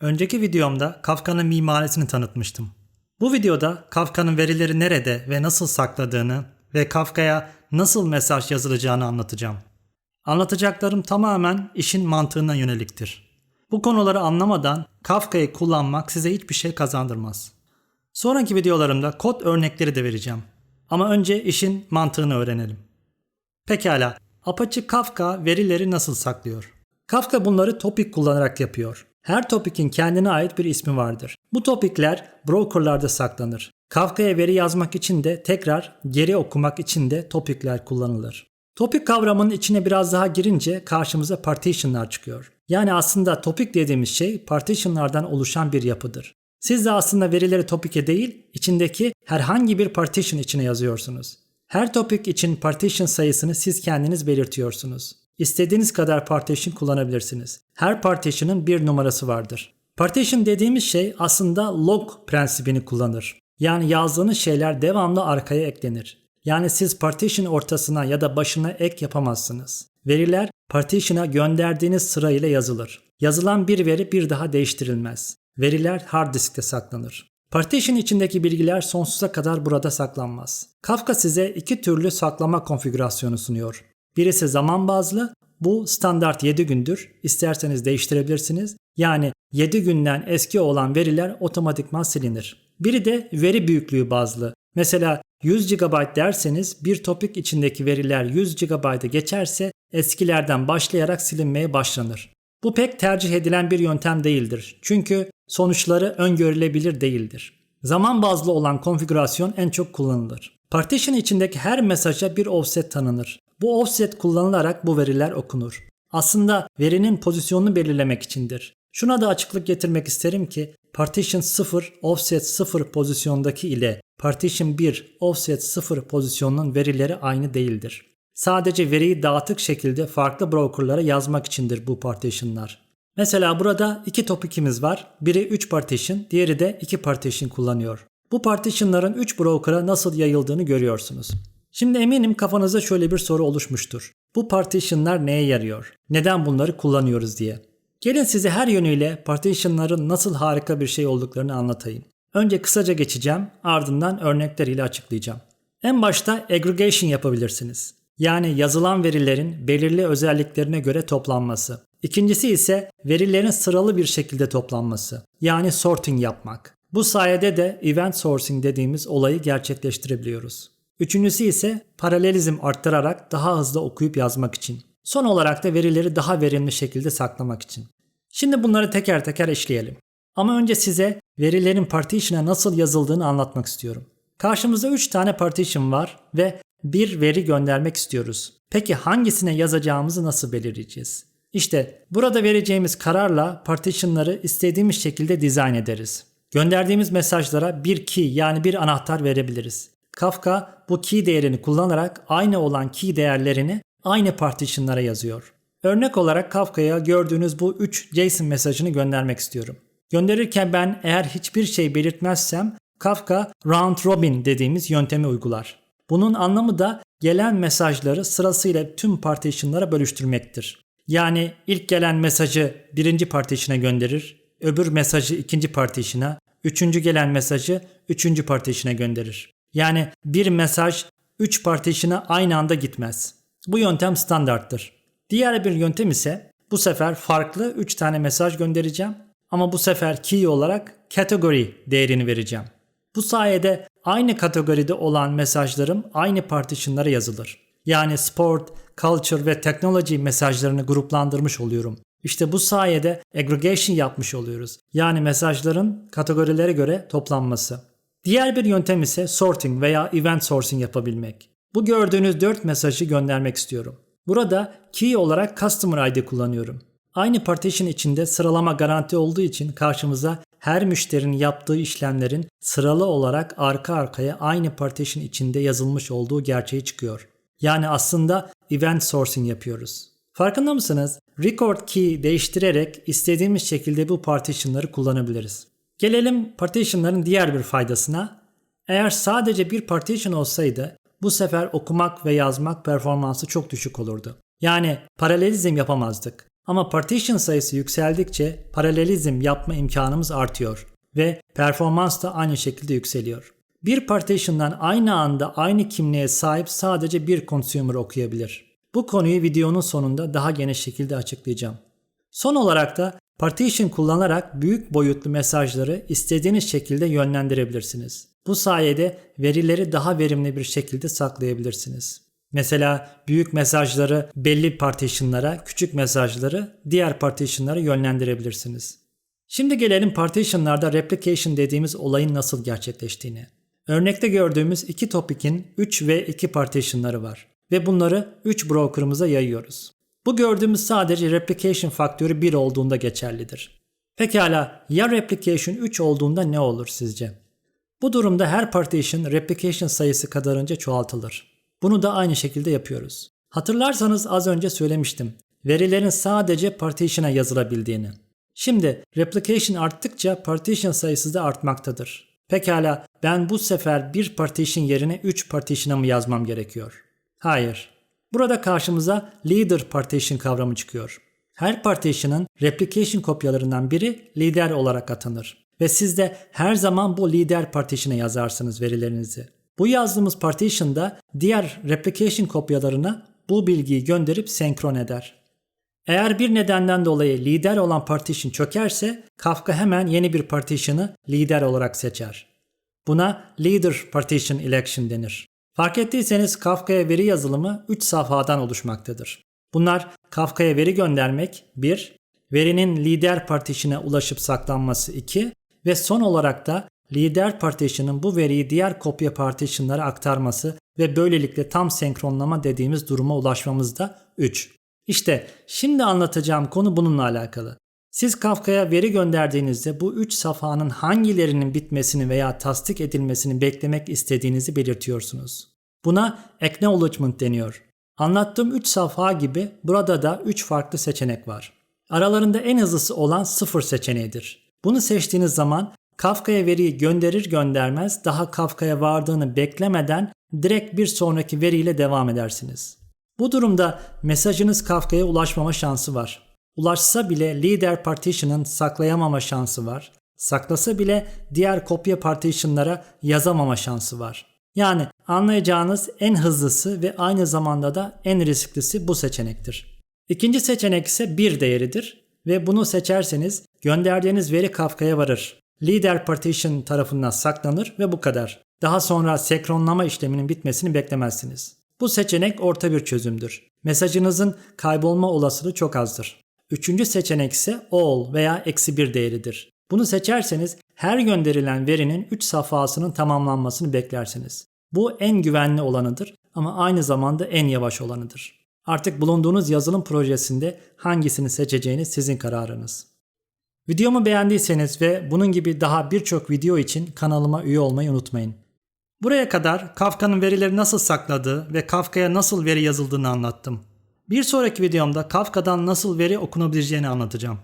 Önceki videomda Kafka'nın mimarisini tanıtmıştım. Bu videoda Kafka'nın verileri nerede ve nasıl sakladığını ve Kafka'ya nasıl mesaj yazılacağını anlatacağım. Anlatacaklarım tamamen işin mantığına yöneliktir. Bu konuları anlamadan Kafka'yı kullanmak size hiçbir şey kazandırmaz. Sonraki videolarımda kod örnekleri de vereceğim. Ama önce işin mantığını öğrenelim. Pekala, Apache Kafka verileri nasıl saklıyor? Kafka bunları topik kullanarak yapıyor. Her topikin kendine ait bir ismi vardır. Bu topikler brokerlarda saklanır. Kafka'ya veri yazmak için de tekrar geri okumak için de topikler kullanılır. Topik kavramının içine biraz daha girince karşımıza partitionlar çıkıyor. Yani aslında topik dediğimiz şey partitionlardan oluşan bir yapıdır. Siz de aslında verileri topike değil, içindeki herhangi bir partition içine yazıyorsunuz. Her topik için partition sayısını siz kendiniz belirtiyorsunuz. İstediğiniz kadar partition kullanabilirsiniz. Her partition'ın bir numarası vardır. Partition dediğimiz şey aslında log prensibini kullanır. Yani yazdığınız şeyler devamlı arkaya eklenir. Yani siz partition ortasına ya da başına ek yapamazsınız. Veriler partition'a gönderdiğiniz sırayla yazılır. Yazılan bir veri bir daha değiştirilmez. Veriler hard diskte saklanır. Partition içindeki bilgiler sonsuza kadar burada saklanmaz. Kafka size iki türlü saklama konfigürasyonu sunuyor. Birisi zaman bazlı, bu standart 7 gündür. İsterseniz değiştirebilirsiniz. Yani 7 günden eski olan veriler otomatikman silinir. Biri de veri büyüklüğü bazlı. Mesela 100 GB derseniz bir topik içindeki veriler 100 GB'a geçerse eskilerden başlayarak silinmeye başlanır. Bu pek tercih edilen bir yöntem değildir. Çünkü sonuçları öngörülebilir değildir. Zaman bazlı olan konfigürasyon en çok kullanılır. Partition içindeki her mesaja bir offset tanınır. Bu offset kullanılarak bu veriler okunur. Aslında verinin pozisyonunu belirlemek içindir. Şuna da açıklık getirmek isterim ki partition 0 offset 0 pozisyondaki ile partition 1 offset 0 pozisyonunun verileri aynı değildir. Sadece veriyi dağıtık şekilde farklı brokerlara yazmak içindir bu partitionlar. Mesela burada iki topikimiz var. Biri 3 partition, diğeri de 2 partition kullanıyor. Bu partitionların 3 broker'a nasıl yayıldığını görüyorsunuz. Şimdi eminim kafanızda şöyle bir soru oluşmuştur. Bu partitionlar neye yarıyor? Neden bunları kullanıyoruz diye. Gelin size her yönüyle partitionların nasıl harika bir şey olduklarını anlatayım. Önce kısaca geçeceğim, ardından örnekleriyle açıklayacağım. En başta aggregation yapabilirsiniz. Yani yazılan verilerin belirli özelliklerine göre toplanması. İkincisi ise verilerin sıralı bir şekilde toplanması. Yani sorting yapmak. Bu sayede de event sourcing dediğimiz olayı gerçekleştirebiliyoruz. Üçüncüsü ise paralelizm arttırarak daha hızlı okuyup yazmak için. Son olarak da verileri daha verimli şekilde saklamak için. Şimdi bunları teker teker işleyelim. Ama önce size verilerin partition'a nasıl yazıldığını anlatmak istiyorum. Karşımızda 3 tane partition var ve bir veri göndermek istiyoruz. Peki hangisine yazacağımızı nasıl belirleyeceğiz? İşte burada vereceğimiz kararla partitionları istediğimiz şekilde dizayn ederiz. Gönderdiğimiz mesajlara bir key yani bir anahtar verebiliriz. Kafka bu key değerini kullanarak aynı olan key değerlerini aynı partitionlara yazıyor. Örnek olarak Kafka'ya gördüğünüz bu 3 JSON mesajını göndermek istiyorum. Gönderirken ben eğer hiçbir şey belirtmezsem Kafka round robin dediğimiz yöntemi uygular. Bunun anlamı da gelen mesajları sırasıyla tüm partitionlara bölüştürmektir. Yani ilk gelen mesajı birinci partition'a gönderir, öbür mesajı ikinci partition'a, üçüncü gelen mesajı üçüncü partition'a gönderir. Yani bir mesaj 3 partition'a aynı anda gitmez. Bu yöntem standarttır. Diğer bir yöntem ise bu sefer farklı 3 tane mesaj göndereceğim ama bu sefer key olarak category değerini vereceğim. Bu sayede aynı kategoride olan mesajlarım aynı partitionlara yazılır. Yani sport, culture ve technology mesajlarını gruplandırmış oluyorum. İşte bu sayede aggregation yapmış oluyoruz. Yani mesajların kategorilere göre toplanması. Diğer bir yöntem ise sorting veya event sourcing yapabilmek. Bu gördüğünüz 4 mesajı göndermek istiyorum. Burada key olarak customer ID kullanıyorum. Aynı partition içinde sıralama garanti olduğu için karşımıza her müşterinin yaptığı işlemlerin sıralı olarak arka arkaya aynı partition içinde yazılmış olduğu gerçeği çıkıyor. Yani aslında event sourcing yapıyoruz. Farkında mısınız? Record key değiştirerek istediğimiz şekilde bu partitionları kullanabiliriz. Gelelim partitionların diğer bir faydasına. Eğer sadece bir partition olsaydı bu sefer okumak ve yazmak performansı çok düşük olurdu. Yani paralelizm yapamazdık. Ama partition sayısı yükseldikçe paralelizm yapma imkanımız artıyor ve performans da aynı şekilde yükseliyor. Bir partition'dan aynı anda aynı kimliğe sahip sadece bir consumer okuyabilir. Bu konuyu videonun sonunda daha geniş şekilde açıklayacağım. Son olarak da partition kullanarak büyük boyutlu mesajları istediğiniz şekilde yönlendirebilirsiniz. Bu sayede verileri daha verimli bir şekilde saklayabilirsiniz. Mesela büyük mesajları belli partitionlara, küçük mesajları diğer partitionlara yönlendirebilirsiniz. Şimdi gelelim partitionlarda replication dediğimiz olayın nasıl gerçekleştiğine. Örnekte gördüğümüz iki topic'in 3 ve 2 partitionları var ve bunları 3 broker'ımıza yayıyoruz. Bu gördüğümüz sadece replication faktörü 1 olduğunda geçerlidir. Pekala ya replication 3 olduğunda ne olur sizce? Bu durumda her partition replication sayısı kadarınca çoğaltılır. Bunu da aynı şekilde yapıyoruz. Hatırlarsanız az önce söylemiştim. Verilerin sadece partition'a yazılabildiğini. Şimdi replication arttıkça partition sayısı da artmaktadır. Pekala ben bu sefer bir partition yerine 3 partition'a mı yazmam gerekiyor? Hayır. Burada karşımıza leader partition kavramı çıkıyor. Her partition'ın replication kopyalarından biri lider olarak atanır. Ve siz de her zaman bu lider partition'a yazarsınız verilerinizi. Bu yazdığımız partition'da diğer replication kopyalarına bu bilgiyi gönderip senkron eder. Eğer bir nedenden dolayı lider olan partition çökerse Kafka hemen yeni bir partition'ı lider olarak seçer. Buna leader partition election denir. Fark ettiyseniz Kafka'ya veri yazılımı 3 safhadan oluşmaktadır. Bunlar Kafka'ya veri göndermek 1, verinin lider partition'a ulaşıp saklanması 2 ve son olarak da lider partition'ın bu veriyi diğer kopya partition'lara aktarması ve böylelikle tam senkronlama dediğimiz duruma ulaşmamız da 3. İşte şimdi anlatacağım konu bununla alakalı. Siz Kafka'ya veri gönderdiğinizde bu 3 safhanın hangilerinin bitmesini veya tasdik edilmesini beklemek istediğinizi belirtiyorsunuz. Buna acknowledgement deniyor. Anlattığım 3 safha gibi burada da 3 farklı seçenek var. Aralarında en hızlısı olan 0 seçeneğidir. Bunu seçtiğiniz zaman Kafka'ya veriyi gönderir göndermez daha Kafka'ya vardığını beklemeden direkt bir sonraki veriyle devam edersiniz. Bu durumda mesajınız Kafka'ya ulaşmama şansı var. Ulaşsa bile lider partition'ın saklayamama şansı var. Saklasa bile diğer kopya partition'lara yazamama şansı var. Yani anlayacağınız en hızlısı ve aynı zamanda da en risklisi bu seçenektir. İkinci seçenek ise bir değeridir ve bunu seçerseniz gönderdiğiniz veri Kafka'ya varır. Lider partition tarafından saklanır ve bu kadar. Daha sonra senkronlama işleminin bitmesini beklemezsiniz. Bu seçenek orta bir çözümdür. Mesajınızın kaybolma olasılığı çok azdır. Üçüncü seçenek ise all veya eksi bir değeridir. Bunu seçerseniz her gönderilen verinin 3 safhasının tamamlanmasını beklersiniz. Bu en güvenli olanıdır ama aynı zamanda en yavaş olanıdır. Artık bulunduğunuz yazılım projesinde hangisini seçeceğiniz sizin kararınız. Videomu beğendiyseniz ve bunun gibi daha birçok video için kanalıma üye olmayı unutmayın. Buraya kadar Kafka'nın verileri nasıl sakladığı ve Kafka'ya nasıl veri yazıldığını anlattım. Bir sonraki videomda Kafka'dan nasıl veri okunabileceğini anlatacağım.